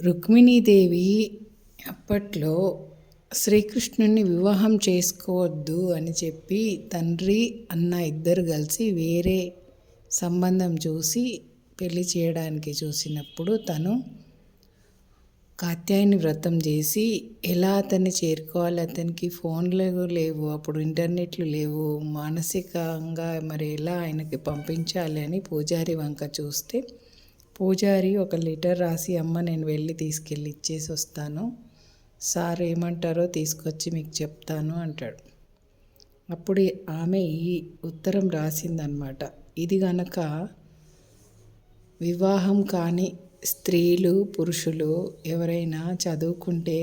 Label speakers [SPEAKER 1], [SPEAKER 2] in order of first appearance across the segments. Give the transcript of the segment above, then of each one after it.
[SPEAKER 1] రుక్మిణీదేవి అప్పట్లో శ్రీకృష్ణుని వివాహం చేసుకోవద్దు అని చెప్పి తండ్రి అన్న ఇద్దరు కలిసి వేరే సంబంధం చూసి పెళ్ళి చేయడానికి చూసినప్పుడు తను కాత్యాయని వ్రతం చేసి ఎలా అతన్ని చేరుకోవాలి? అతనికి ఫోన్లు లేవు అప్పుడు ఇంటర్నెట్లు లేవు. మానసికంగా మరి ఎలా ఆయనకి పంపించాలి అని పూజారి వంక చూస్తే పూజారి ఒక లెటర్ రాసి అమ్మ నేను వెళ్ళి తీసుకెళ్ళి ఇచ్చేసి వస్తాను. సార్ ఏమంటారో తీసుకొచ్చి మీకు చెప్తాను అంటాడు. అప్పుడు ఆమె ఈ ఉత్తరం రాసిందనమాట ఇది గనక వివాహం కాని స్త్రీలు పురుషులు ఎవరైనా చదువుకుంటే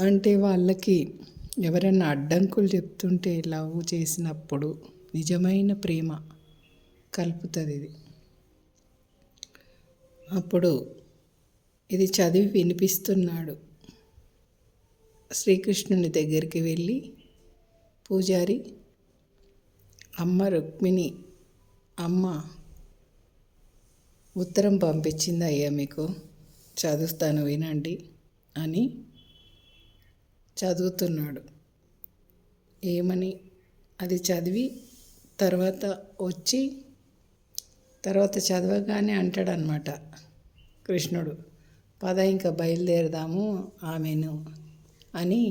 [SPEAKER 1] అంటే వాళ్ళకి ఎవరైనా అడ్డంకులు చెప్తుంటే లవ్ చేసినప్పుడు నిజమైన ప్రేమ కలుపుతుంది ఇది. అప్పుడు ఇది చదివి వినిపిస్తున్నాడు. శ్రీకృష్ణుని దగ్గరికి వెళ్ళి పూజారి అమ్మ రుక్మిణి అమ్మ ఉత్తరం పంపించింది అయ్యా మీకు. చదువుతాను వినండి అని చదువుతున్నాడు. ఏమని? అది చదివి తర్వాత వచ్చి తర్వాత చదవగానే అంటాడనమాట కృష్ణుడు పద ఇంకా బయలుదేరదాము ఆమెను అని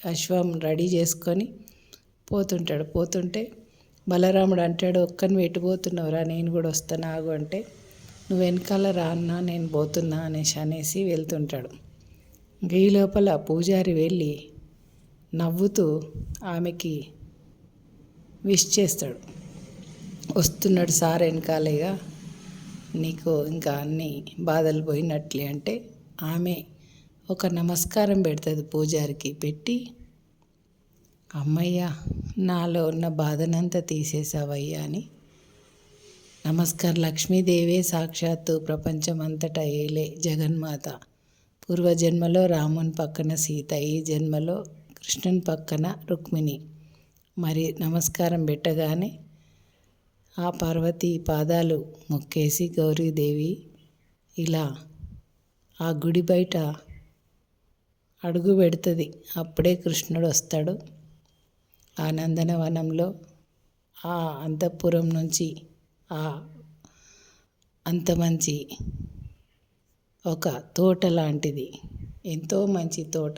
[SPEAKER 1] అశ్వం రెడీ చేసుకొని పోతుంటాడు. పోతుంటే బలరాముడు అంటాడు ఒక్కని పెట్టిపోతున్నావురా నేను కూడా వస్తాను ఆగు అంటే నువ్వు వెనకాల రా అన్నా నేను పోతున్నా అనేసి అనేసి వెళ్తుంటాడు. ఈ లోపల పూజారి వెళ్ళి నవ్వుతూ ఆమెకి విష్ చేస్తాడు. వస్తున్నాడు సార్ వెనకాలేగా. నీకు ఇంకా అన్ని బాధలు పోయినట్లే అంటే ఆమె ఒక నమస్కారం పెడుతుంది పూజారికి పెట్టి అమ్మయ్య నాలో ఉన్న బాధనంతా తీసేసావయ్యా అని. నమస్కారం లక్ష్మీదేవే సాక్షాత్తు ప్రపంచమంతటా ఏలే జగన్మాత. పూర్వజన్మలో రాముని పక్కన సీత ఈ జన్మలో కృష్ణుని పక్కన రుక్మిణి. మరి నమస్కారం పెట్టగానే ఆ పార్వతి పాదాలు మొక్కేసి గౌరీదేవి ఇలా ఆ గుడి బయట అడుగు పెడుతుంది. అప్పుడే కృష్ణుడు వస్తాడు. ఆ నందనవనంలో ఆ అంతఃపురం నుంచి ఆ అంత మంచి ఒక తోట లాంటిది. ఎంతో మంచి తోట.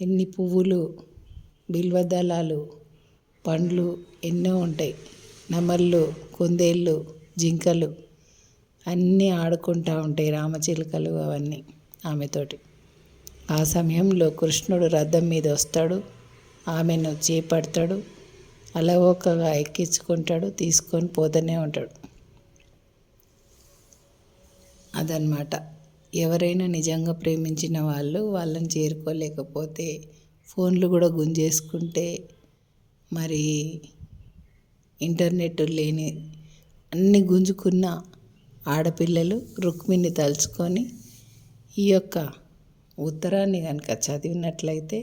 [SPEAKER 1] ఎన్ని పువ్వులు బిల్వదళాలు పండ్లు ఎన్నో ఉంటాయి. నెమళ్ళు కుందేళ్ళు జింకలు అన్నీ ఆడుకుంటూ ఉంటాయి రామచిలుకలు అవన్నీ ఆమెతోటి. ఆ సమయంలో కృష్ణుడు రథం మీద వస్తాడు. ఆమెను చేపడతాడు. అలవోకగా ఎక్కించుకుంటాడు తీసుకొని పోతూనే ఉంటాడు. అదనమాట ఎవరైనా నిజంగా ప్రేమించిన వాళ్ళు వాళ్ళని చేరుకోలేకపోతే ఫోన్లు కూడా గుంజేసుకుంటే మరి ఇంటర్నెట్ లేని అన్ని గుంజుకున్న ఆడపిల్లలు రుక్మిణి తలుచుకొని ఈ యొక్క ఉత్తరాన్ని కనుక చదివినట్లయితే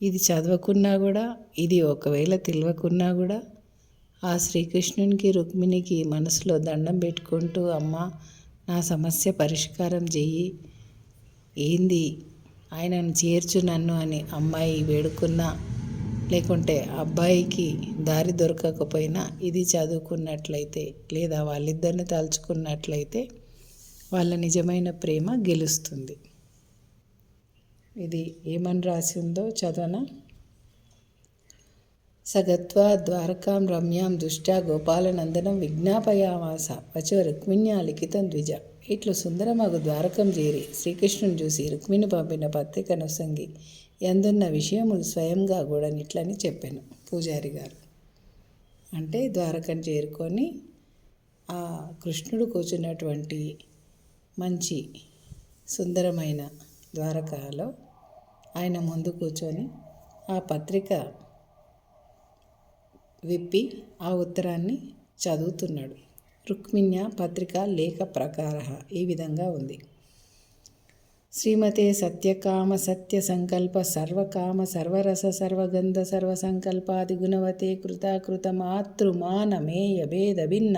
[SPEAKER 1] ఇది చదవకున్నా కూడా ఇది ఒకవేళ తెలియకున్నా కూడా ఆ శ్రీకృష్ణునికి రుక్మిణికి మనసులో దండం పెట్టుకుంటూ అమ్మ నా సమస్య పరిష్కారం చెయ్యి. ఏంది? ఆయనను చేర్చు నన్ను అని అమ్మాయి వేడుకున్నా లేకుంటే అబ్బాయికి దారి దొరకకపోయినా ఇది చదువుకున్నట్లయితే లేదా వాళ్ళిద్దరిని తలుచుకున్నట్లయితే వాళ్ళ నిజమైన ప్రేమ గెలుస్తుంది. ఇది ఏమని రాసి ఉందో చదవన? సగత్వా ద్వారకాం రమ్యాం దుష్టా గోపాలనందనం విజ్ఞాపయామాస వచో రుక్మిణ్యా లిఖితం ద్విజ. ఇట్లు సుందరమగు ద్వారకం చేరి శ్రీకృష్ణుని చూసి రుక్మిణి పంపిన పత్రికను సంగి ఎందున్న విషయములు స్వయంగా కూడా నిట్లని చెప్పాను పూజారి గారు. అంటే ద్వారకను చేరుకొని ఆ కృష్ణుడు కూర్చున్నటువంటి మంచి సుందరమైన ద్వారకాలో ఆయన ముందు కూర్చొని ఆ పత్రిక విప్పి ఆ ఉత్తరాన్ని చదువుతున్నాడు. రుక్మిణ్య పత్రిక లేఖ ప్రకార ఈ విధంగా ఉంది. శ్రీమతే సత్యకామ సత్య సంకల్ప సర్వకామ సర్వరస సర్వగంధ సర్వసంకల్పాది గుణవతే కృతాకృత మాతృమానమేయ భేద భిన్న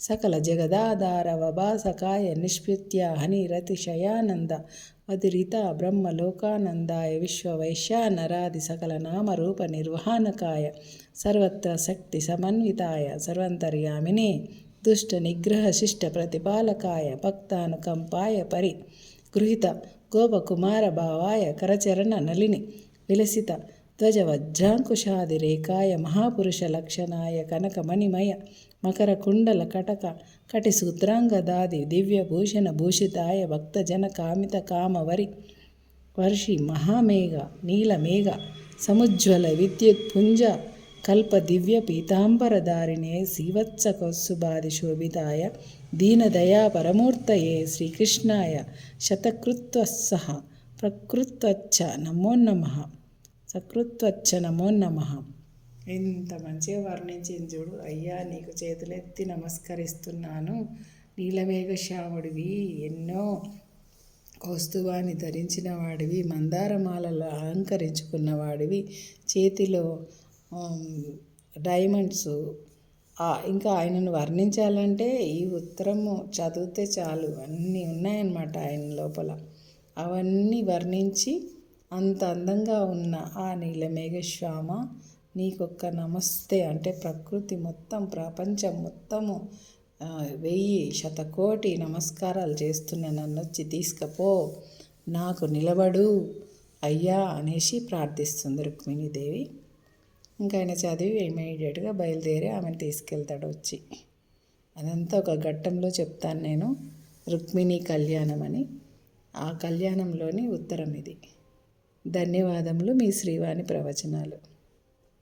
[SPEAKER 1] సకల జగదాధార వభాసకాయ నిష్పృత్య హనిరతిశయానంద అతిరిత బ్రహ్మలోకానందాయ విశ్వవైశ్య నరాది సకల నామరూప నిర్వహణకాయ సర్వత్ర శక్తి సమన్వితాయ సర్వంతర్యామినే దుష్ట నిగ్రహ శిష్ట ప్రతిపాలకాయ భక్తానుకంపాయ పరి గృహిత గోపకుమార భావాయ కరచరణ నలిని విలసిత ధ్వజ వజ్రాంకుశాదిరేకాయ మహాపురుష లక్షణాయ కనకమణిమయ మకర కుండల కటక కటి సూత్రాంగదాది దివ్యభూషణ భూషితాయ భక్తజన కామిత కామవరి వర్షి మహామేఘ నీలమేఘ సముజ్వల విద్యుత్ పుంజ కల్ప దివ్య పీతాంబరధారిణే శ్రీవత్స కౌస్తుభాది శోభితాయ దీనదయా పరమూర్తయే శ్రీకృష్ణాయ శతకృత్వస్సహ ప్రకృత్వచ్చ నమో నమ సకృత్వచ్చ నమో నమ ఎంత మంచిగా వర్ణించింది చూడు. అయ్యా నీకు చేతులెత్తి నమస్కరిస్తున్నాను. నీలమేఘ శ్యాముడివి ఎన్నో కౌస్తువాన్ని ధరించిన వాడివి మందారమాలలో అలంకరించుకున్న వాడివి చేతిలో డైమండ్స్ ఇంకా ఆయనను వర్ణించాలంటే ఈ ఉత్తరము చదివితే చాలు. అన్నీ ఉన్నాయన్నమాట ఆయన లోపల. అవన్నీ వర్ణించి అంత అందంగా ఉన్న ఆ నీలమేఘశ్యామ నీకొక్క నమస్తే అంటే ప్రకృతి మొత్తం ప్రపంచం మొత్తము వెయ్యి శతకోటి నమస్కారాలు చేస్తున్న నన్ను వచ్చి తీసుకపో నాకు నిలబడు అయ్యా అనేసి ప్రార్థిస్తుంది రుక్మిణీదేవి. ఇంకా ఆయన చదివి ఇమీడియట్గా బయలుదేరి ఆమెను తీసుకెళ్తాడు వచ్చి. అదంతా ఒక ఘట్టంలో చెప్తాను నేను. రుక్మిణి కళ్యాణం అని. ఆ కళ్యాణంలోని ఉత్తరం ఇది. ధన్యవాదములు మీ శ్రీవాణి ప్రవచనాలు.